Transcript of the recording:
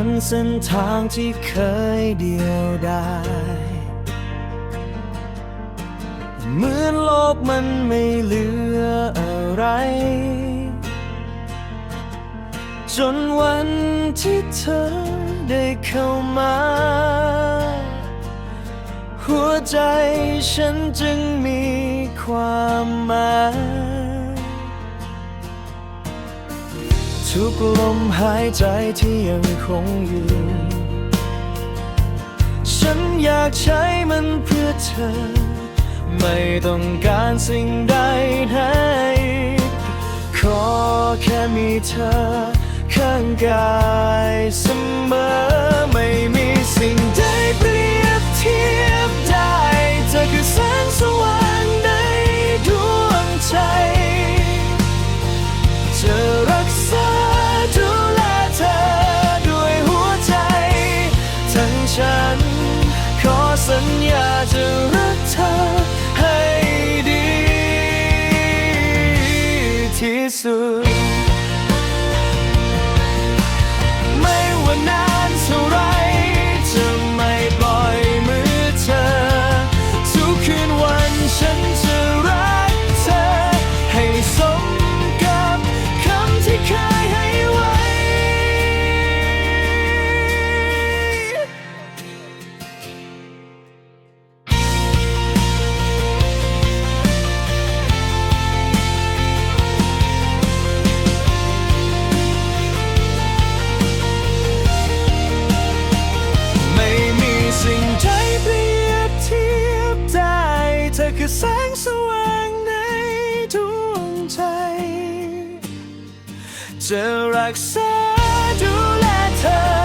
บนเส้นทางที่เคยเดียวดายเหมือนโลกมันไม่เหลืออะไร จนวันที่เธอได้เข้ามา หัวใจฉันจึงมีความหมาย ทุกลมหายใจที่ยังคงอยู่ ฉันอยากใช้มันเพื่อเธอ ไม่ต้องการสิ่งใดให้ขอแค่มีเธอข้างกาย ที่ จะรักษาดูแลเธอ